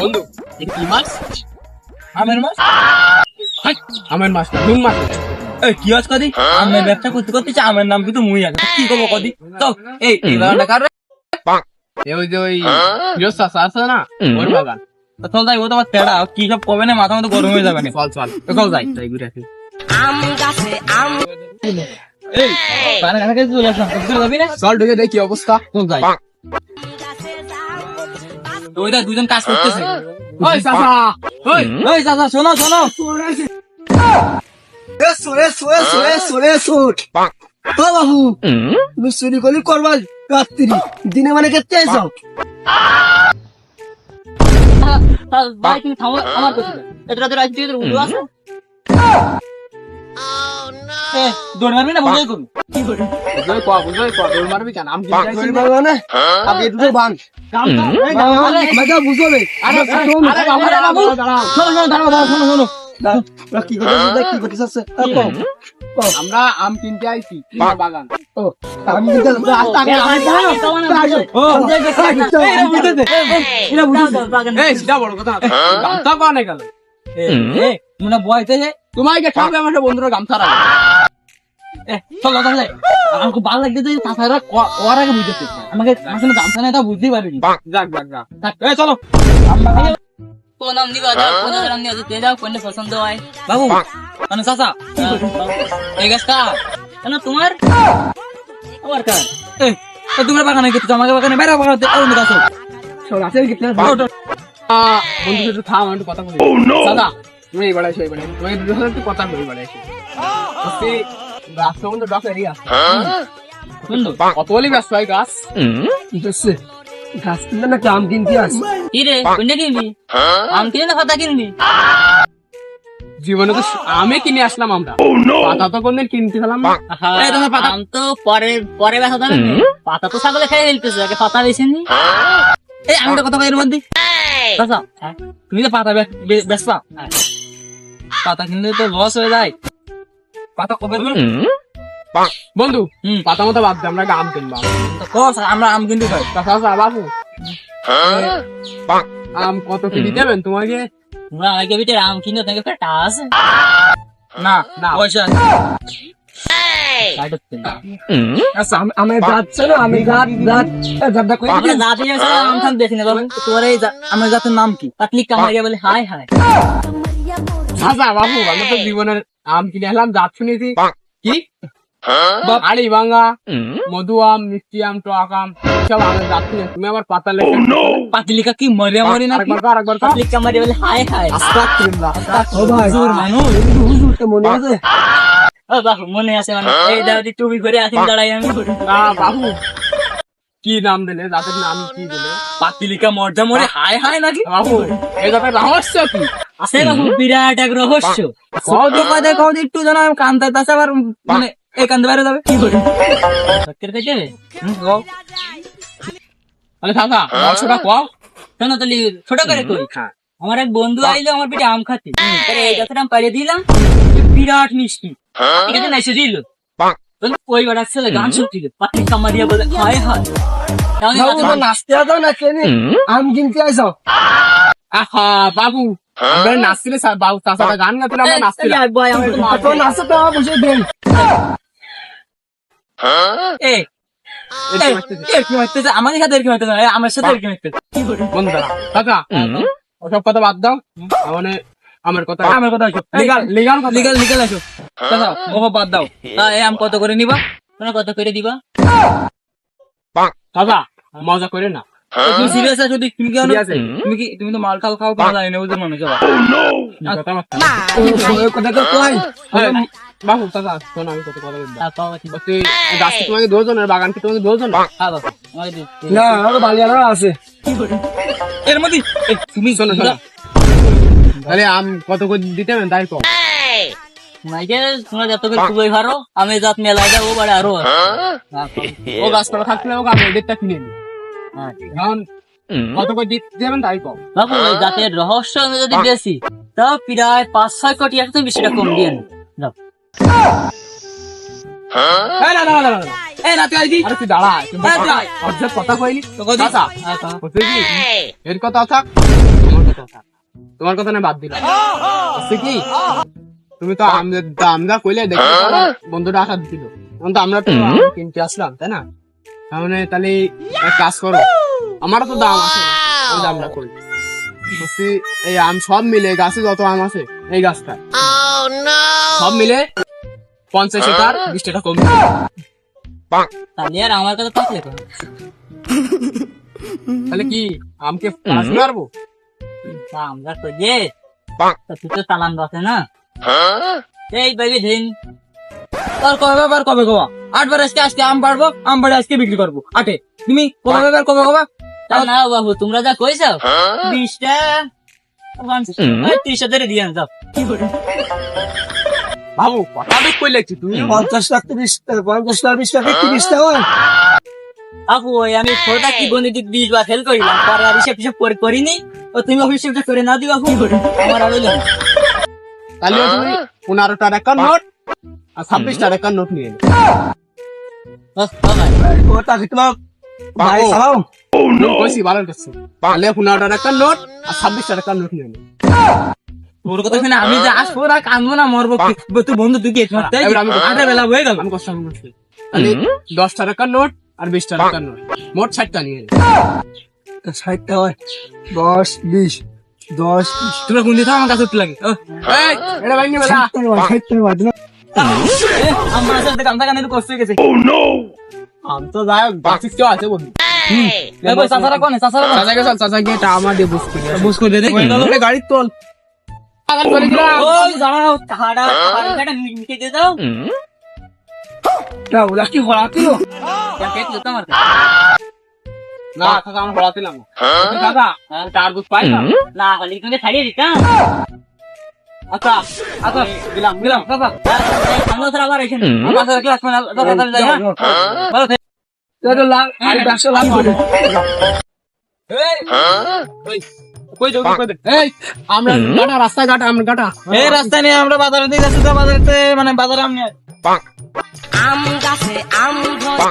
বন্ধু এটা কি মাছ? আমের মাছ? আমের মাছ নুন মাছ। এই কি আজ কদি? আমের ব্যবসা করতে করতে চা আমের নাম কিন্তু মুই আছে কি করব কদি? তো এই বাগানটা কার রে? এ ওই যে ওই ফিরোজ চাচা আছে না ওর বাগান। চল যাই ও তো আমার তেড়া কি সব কবে না মাথা মতো গরম হয়ে যাবে না। চল চল। চল যাই। যাই ঘুরে আসি। এই পানে কাছে চলে আসলাম। তুই চল ঢুকে দেখি অবস্থা। চল যাই। ওইটা দুজন কাজ করতেছে। ওই চাচা ওই ওই চাচা শোনো শোনো। এসো এসো এসো এসো এসো ও বাবু তুমি চুরি করবা রাত্রি। দিনে মানে কেটে এসো ভাই তুমি থামো আমার কথা এটা দৌড় মারবি না বুঝাই করবি বুঝোই কয়া বুঝোই কয়া দৌড় মারবি কেন আমি কিনতে চুরি না আগে দুটো বান বুঝবে আরে আরে বাবু রে বাবু দাঁড়াও শোনো শোনো দাঁড়াও দাঁড়াও শোনো শোনো কি করতেছ কি করতেছ আমরা আম কিনতে আইছি বাগান ও আমি কিন্তু বড় কথা গেল এ মুনা বয়তেছে তোমাকে ঠাকবে আমার বন্ধুরা গামছা রাখা। চল দাদা যাই আমার খুব ভালো লাগছে যে তাছাড়া ওর আগে বুঝতেছে আমাকে আসলে গামছা নেই তা বুঝতেই পারিনি। যাক যাক যাক। থাক, চলো। কোন নাম দিবা দাও কোন নাম দিবা তে দাও কোনটা পছন্দ হয়? বাবু মানে চাচা এই গাছ কেন তোমার? আমার কার? তোমার বাগানে আমাকে বাগানে বাইরে বাগানে অন্য গাছ একটু থাম একটু কথা বলি। দাদা তুমি এই বেড়াইছো এই বেড়াইছো তুমি দুজন একটু কথা বলি বেড়াইছো বলছি, গাছটা কিন্তু ডক এরিয়া সুন্দর কত বলি ব্যস্ত হয় গাছ। কি করছে গাছ কিনলে না আম কিনতে আস কি রে কোনটা কিনবি? আম কিনে না পাতা কিনবি? জীবনে তো আমি কিনে আসলাম আমরা পাতা তো কোনদিন কিনতে পেলাম? আম তো পরে পরে যাবে না। পাতা তো ছাগলে খেয়ে ফেলতেছে আগে পাতা বেছে নি? এই আমি তো কথা কই এর মধ্যে তুমি তো পাতা বেচবা পাতা কিনলে তো লস হয়ে যায়। পাতা কবে বন্ধু হুম। পাতা মতো বাদ দে আমরা আম কিনবো। আমরা আম কিনতে চাচা বাবু। আম কত কেজি দেবেন তোমাকে? আম কিনে আছে। না না। পয়সা। আচ্ছা আমি- আমার যাচ্ছে না আমি গাছ গাছ গাছটা কই আমরা জাতি আছে, আম দেখি না বলেন তোর এই আমার জাতের নাম কি? পাতলি কামারিয়া বলে হাই হাই চাচা বাবু আমরা তো জীবনের আম কিনে এলাম জাত শুনেছি। কি? আড়ি ভাঙ্গা মধু আম মিষ্টি আম টক আম সব আমের জাত শুনে তুমি আবার পাতা লেখে পাতলিকা কি মরিয়া মরি না আরেকবার কর, আরেকবার কর। পাতলি কামারিয়া বলে হাই হাই ও ভাই হুজুর হুজুরটা মনে আছে? ও বাবু মনে আছে মানে এই দাদি টুপি করে আসিন দাঁড়াই আমি। বাবু কি নাম দিলে? জাতের নাম কি দিলে? পাতলিকা মর্জা মরে হাই হাই নাকি? বাবু এই জাতের রহস্য কি? আছে বাবু বিরাট এক রহস্য। কও তো কয় দেখো একটু যেন আমি তাছে আবার মানে এই কান্দে বাইরে যাবে। কি করি? সত্যি থেকে হুম কও। আরে চাচা রহস্যটা কও। শোনো তাহলে ছোট করে কই? আমার এক বন্ধু আইলো আমার পেটে আম খাতে আরে এই গাছের আম দিলাম বিরাট মিষ্টি। ঠিক আছে না এসে দিল ওই বেড়া ছেলে গান শুনছিল বলে হায় হায়। নাচতে আছো না কেনে আম কিনতে আহা বাবু। আমরা নাচছিলে গান আমরা নাচছিলাম তো বসে দেন? আমাদের সাথে এরকম আমার সাথে এরকম ওসব কথা বাদ দাও। মানে আমার কথা আমার কথা আসো। লিগাল লিগাল লিগাল লিগাল আসো দাদা ও বাদ দাও। আম কত করে নিবা? তোমরা কত করে দিবা? মজা করে না। তুমি সিরিয়াস আছো তুমি কি জানো? Serious আছি। তুমি কি তুমি তো মাল টাল খাও কেন জানি না বুঝতে মানুষ আবার। কথা বার্তা। ওই কথা তো কই বাবু চাচা শোনো আমি কত কথা বলব তা পাও কি? বলছি গাছ কি তোমাকে দুজন আর বাগান কি তোমাকে দুজন হ্যাঁ বাবা, আমাকে দিও। না আমার বালিয়ারা আছে এর মধ্যে তুমি শোনো শোনো তাহলে আম কত করে দিতে হবে তাই কম তোমরা আমি যাত মেলায় যাব বাড়ি আরও। হ্যাঁ, ও গাছপালা থাকলে ও আমি এদেরটা কিনে নিই হ্যাঁ। কত করে দিতে দেবেন তাই কম। বাবু ওই রহস্য যদি বেশি তাও প্রায় পাঁচ ছয় কোটি কম দিয়ে হ্যাঁ, তোমার কথা না বাদ দিলাম। কি? তুমি তো আমরা কইলে দেখি বন্ধুটা আশা দিল তো আমরা তো কিনতে আসলাম তাই না? তাহলে তাহলে এক কাজ করো। আমারও তো দাম আছে দাম না, করি। বলছি এই আম সব মিলে গাছে যত আম আছে এই গাছটা। সব মিলে পঞ্চাশ টাকার বিশ টাকা কম। তাহলে আর আমার কাছে থাকলে তো তাহলে কি আমকে মারবো? তা আমরা তো যে তুই তো চালান বসে না। এই বেবি দিন তোর কবে ব্যাপার কবে কবা আটবার আজকে আজকে আম পারব আম পাড়ে আজকে বিক্রি করব। আটে। তুমি কবে কবে কবা না বাবু তোমরা যা কইছ বিশটা ত্রিশটা ধরে দিয়ে যাও। বাবু কথা লাগছি তুমি? পঞ্চাশ লাখ তিরিশ পঞ্চাশ লাখ বিশ টাকা তিরিশ টাকা আপু ওই আমি ছোটটা কি গণিত বিশ বা ফেল করিলাম পরে আর হিসেব হিসেব করে করিনি। ও তুমি অফিসটা করে না দিও আপু আমার আর হইল না। তাহলে তুমি পনেরো টাকার নোট আর ছাব্বিশ টাকার নোট নিয়ে ভাই। চালাও কইছি ভালো করছি তাহলে পনেরো টাকার নোট আর ছাব্বিশ টাকার নোট নিয়ে তোর কথা শুনে আমি যে আসব না কানবো না মরবো তুই বন্ধু তুই আমি- আধা বেলা হয়ে গেল আমি কষ্ট তাহলে দশ টাকার নোট আর বিশ টাকার নোট মোট ষাটটা নিয়ে নেবে ষাট দশ বিশ দশ বিশ কোন দিতে আমার কাছে উঠতে লাগে ও, এই, এটা বেলা আমার সাথে কষ্ট হয়ে গেছে আম তো কেউ আছে বন্ধু চাচারা কোনে চাচারা চাচাকে চল চাচাকে এটা আমার দিয়ে বুঝ করি বুঝ করে দে গাড়ি তোল। পাগল করে দিলাম। ওই দাঁড়াও তাহারা তাহারা কাটা মিকে দিয়ে দাও না? ওরা কি হরা ছিল আমার না কাকা আমার কাকা দুধ পাই না হলে তুমি ছাড়িয়ে দিতাম। আচ্ছা আচ্ছা দিলাম দিলাম বাবা আমরা আবার এখানে আমার ক্লাস মানে দাদা দাদা যাই হ্যাঁ? ভালো থেকো। এটা লাভ আর ব্যবসা লাভ করে এই, ওই, কই যাও কই এই আমরা গাটা রাস্তা গাটা আমরা গাটা। এই রাস্তা নিয়ে আমরা বাজারে দিকে যাচ্ছি তো বাজারে মানে বাজারে আমি আম গাছে আম ধরে।